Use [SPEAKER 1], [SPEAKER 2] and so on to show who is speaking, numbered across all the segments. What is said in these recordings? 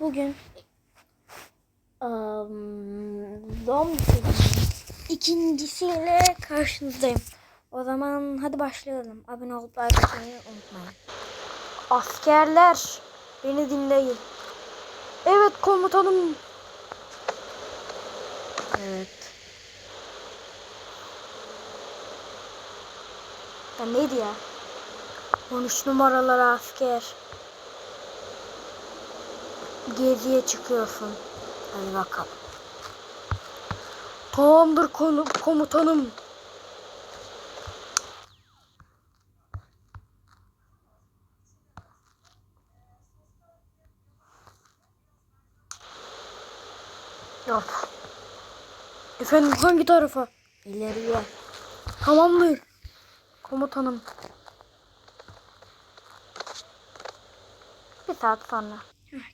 [SPEAKER 1] Bugün um, doğum ikincisiyle karşınızdayım. O zaman hadi başlayalım. Abone olup like unutmayın. Askerler beni dinleyin. Evet komutanım. Evet. Ya neydi ya? 13 numaralar asker. Geziye çıkıyorsun. Hadi bakalım. Tamamdır konu komutanım. Yok. Efendim hangi tarafa? İleriye. Tamamdır. Komutanım. Bir saat sonra.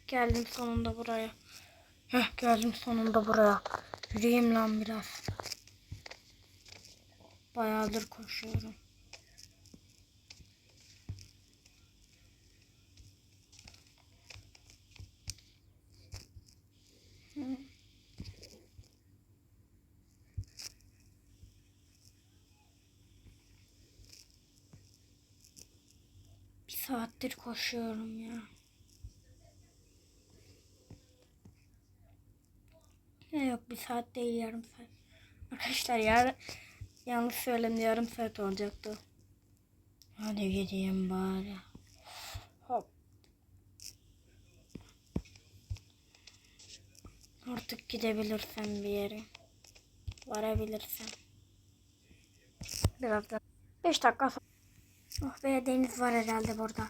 [SPEAKER 1] Geldim sonunda buraya. Heh, geldim sonunda buraya. Yürüyeyim lan biraz. Bayağıdır koşuyorum. Bir saattir koşuyorum ya. Ya yok bir saat değil yarım saat. Arkadaşlar yar yanlış söyledim yarım saat olacaktı. Hadi gideyim bari. Hop. Artık gidebilirsem bir yere. Varabilirsem. Birazdan. 5 dakika sonra. Oh be deniz var herhalde burada.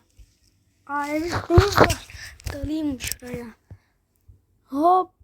[SPEAKER 1] Aa evet deniz var. Dalayım şuraya. Hop.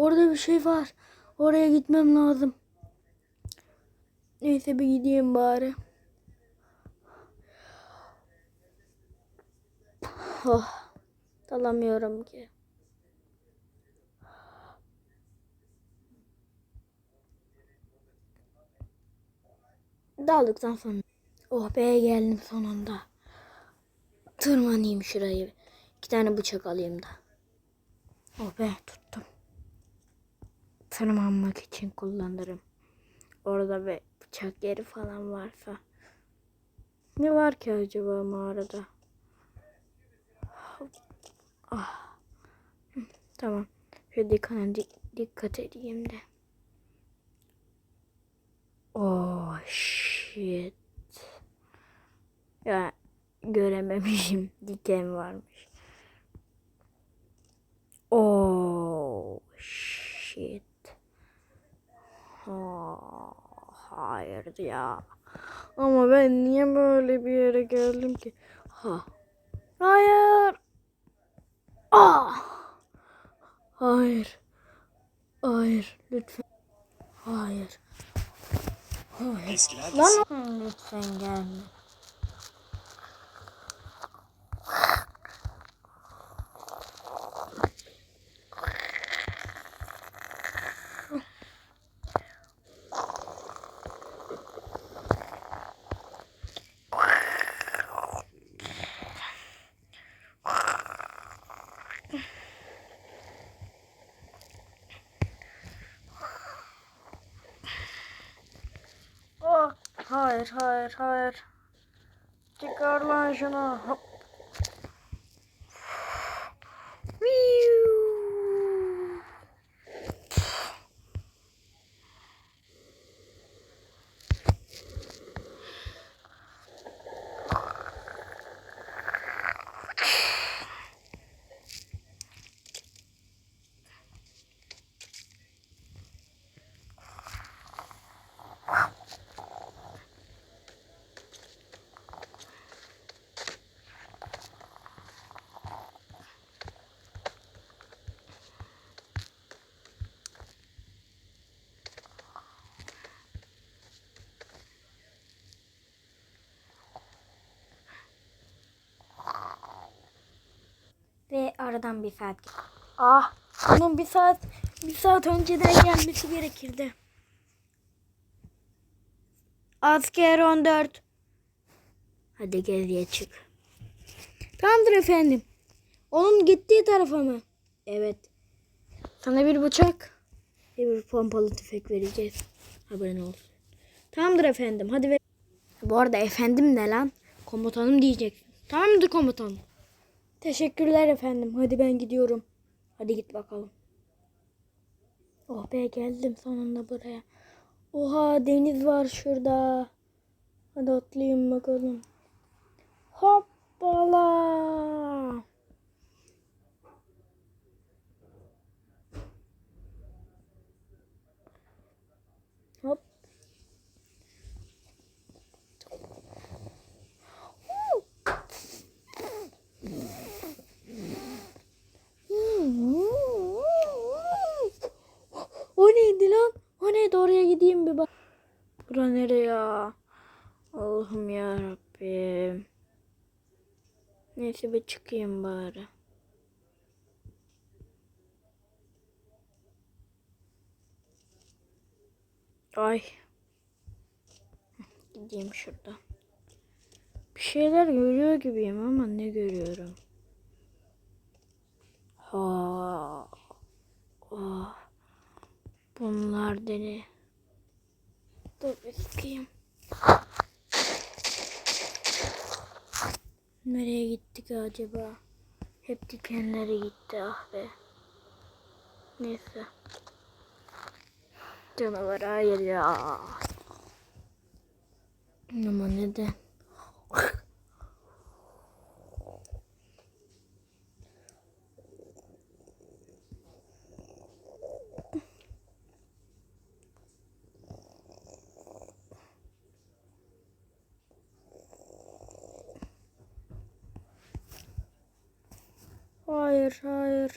[SPEAKER 1] Orada bir şey var. Oraya gitmem lazım. Neyse bir gideyim bari. Oh, dalamıyorum ki. Daldıktan sonra. Oh be geldim sonunda. Tırmanayım şurayı. İki tane bıçak alayım da. Oh be tuttum. Tırmanmak için kullanırım. Orada bir bıçak yeri falan varsa. Ne var ki acaba mağarada? Ah. Tamam. Şöyle dikkat, dikkat edeyim de. Oh shit. Ya görememişim. Diken varmış. Oh shit. Hayır ya. Ama ben niye böyle bir yere geldim ki? Ha. Hayır. Ah. Hayır. Hayır. Lütfen. Hayır. Hayır.
[SPEAKER 2] Eskiler
[SPEAKER 1] Lan lütfen gelme. Oh, hayır, hayır, hayır. Çıkar lan şunu. Hop. Aradan bir saat. Ah, onun bir saat bir saat önceden gelmesi gerekirdi. Asker 14. Hadi geriye çık. Tamamdır efendim. Onun gittiği tarafa mı? Evet. Sana bir bıçak ve bir pompalı tüfek vereceğiz. Haberin olsun. Tamamdır efendim. Hadi ver. Bu arada efendim ne lan? Komutanım diyeceksin. Tamamdır komutanım. Teşekkürler efendim. Hadi ben gidiyorum. Hadi git bakalım. Oh be geldim sonunda buraya. Oha deniz var şurada. Hadi atlayayım bakalım. Hoppala. Hop. O neydi lan? O neydi? Oraya gideyim bir bak. Bura nereye ya? Allah'ım ya Rabbim. Neyse bir çıkayım bari. Ay. Gideyim şurada. Bir şeyler görüyor gibiyim ama ne görüyorum? Ha. Oh. Bunlar deli. Dur bir sıkayım. Nereye gittik acaba? Hep dikenleri gitti ah be. Neyse. Canavar hayır ya. Ama neden? Hayır. Hayır.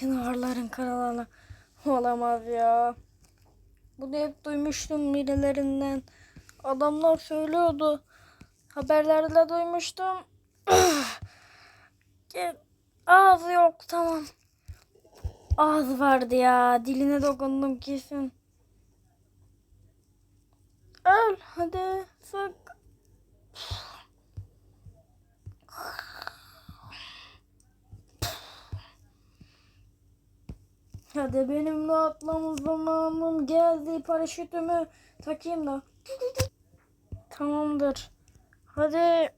[SPEAKER 1] Canavarların kralı olamaz ya. Bunu hep duymuştum birilerinden. Adamlar söylüyordu. Haberlerde duymuştum. Ağzı yok tamam. Ağzı vardı ya. Diline dokundum kesin. Öl hadi sık. Hadi benimle atlama zamanım geldi. Paraşütümü takayım da. Tamamdır. Hadi.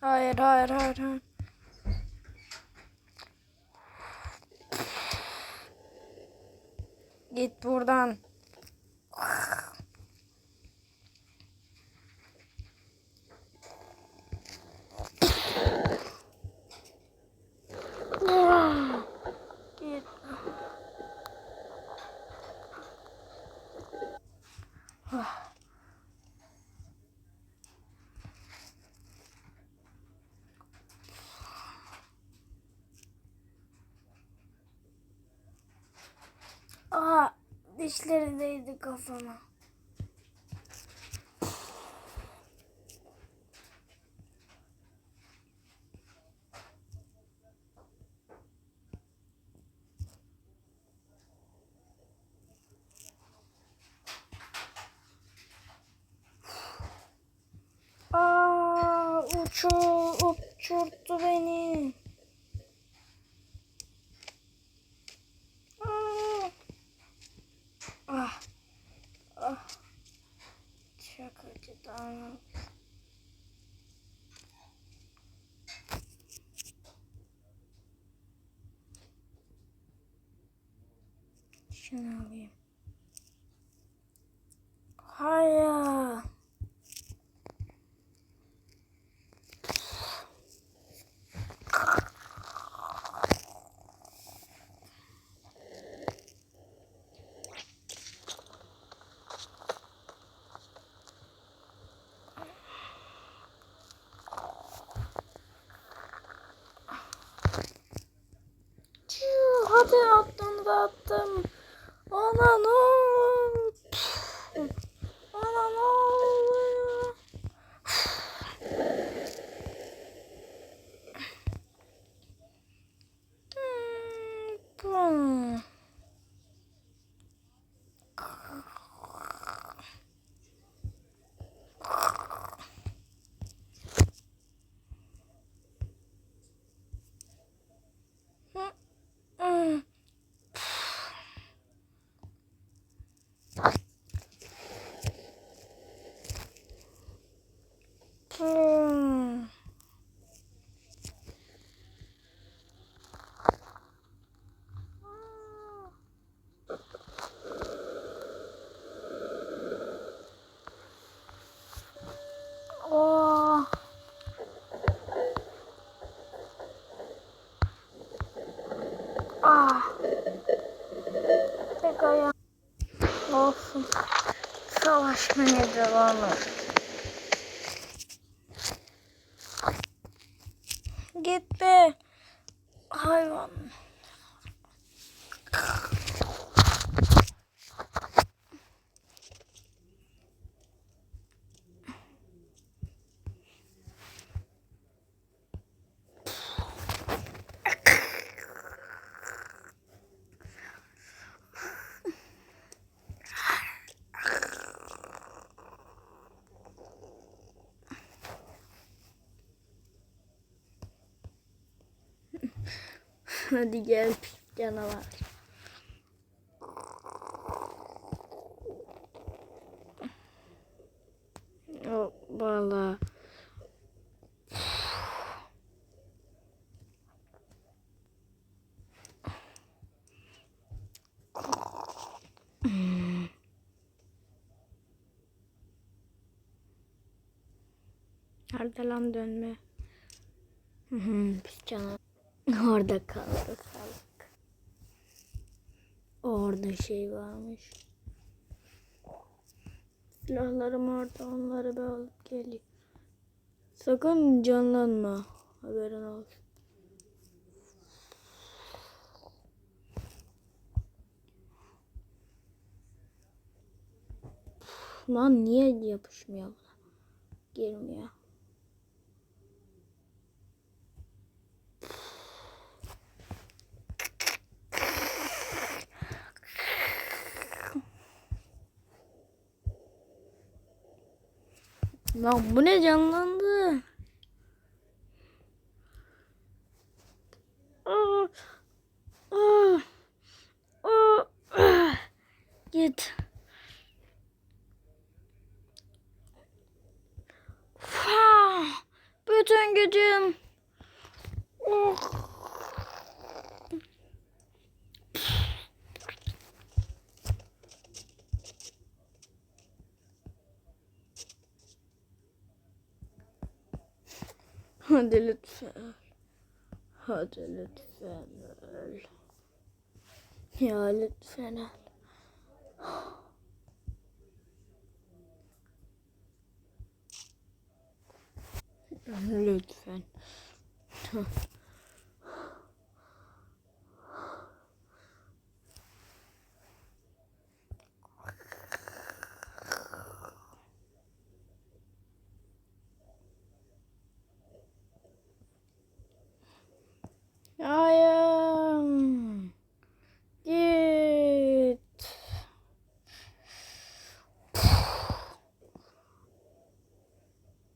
[SPEAKER 1] Hayır, hayır, hayır, hayır. Git buradan. Git. Aa, dişleri değdi kafama. uçur, uçurttu beni. Ah. ah. Ah. Çok acıdı anam. Hmm. Oh. Ah. Ayağım. Olsun. Savaşmaya devam et. Gitti. Hayvan. Hadi gel canavar. Valla. Nerede lan dönme? Hı hı, Pis canavar. Orada kaldı salak. Orada şey varmış. Silahlarım orada onları bir alıp geleyim. Sakın canlanma. Haberin olsun. Lan niye yapışmıyor? Girmiyor. Lan bu ne canlandı? Aa, aa, aa, ah. Git. Faa, bütün gücüm. Oh. Hadi lütfen. Hadi lütfen öl. Ya lütfen öl. Lütfen. Ayağım. Git.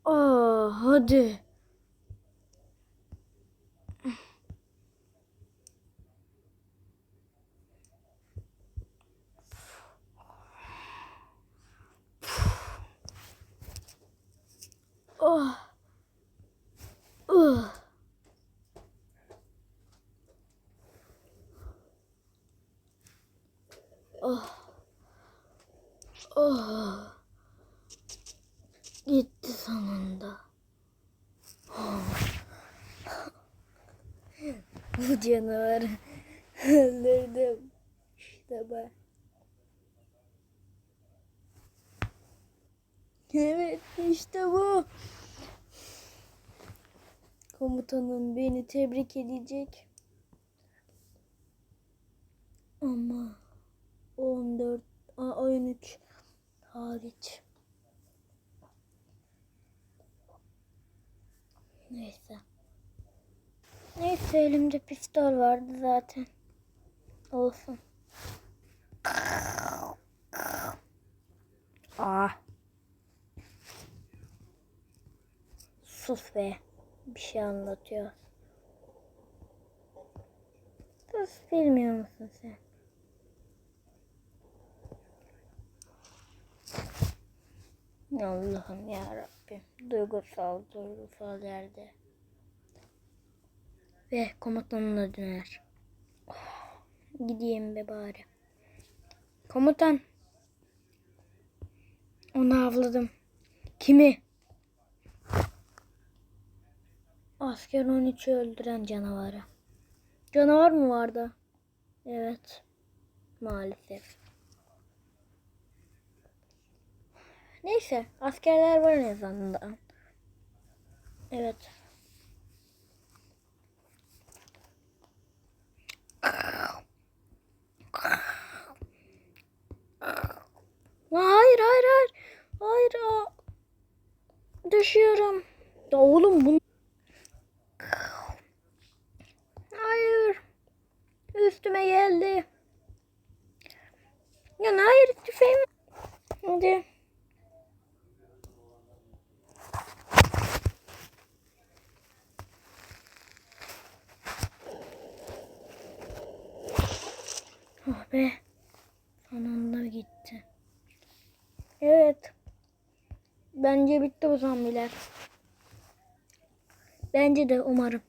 [SPEAKER 1] Aa, hadi. Oh. Oh. Oh. Oh. Gitti sonunda. Oh. Bu canavarı öldürdüm. İşte ben. Evet işte bu. Komutanım beni tebrik edecek. Ama 14 a, 13 hariç. Neyse. Neyse elimde pistol vardı zaten. Olsun. Aa. Sus be. Bir şey anlatıyor. Sus bilmiyor musun sen? Allah'ım ya Rabbim. Duygusal, duygusal yerde. Ve komutanına döner. Oh, gideyim be bari. Komutan. Onu avladım. Kimi? Asker 13'ü öldüren canavarı. Canavar mı vardı? Evet. Maalesef. Neyse. Askerler var en azından. Evet. Hayır hayır hayır. Hayır. Düşüyorum. Ya oğlum bunu Hayır. Üstüme geldi. Ya hayır tüfeğim. Hadi. Oh be. Sonunda gitti. Evet. Zombiler. Bence de umarım.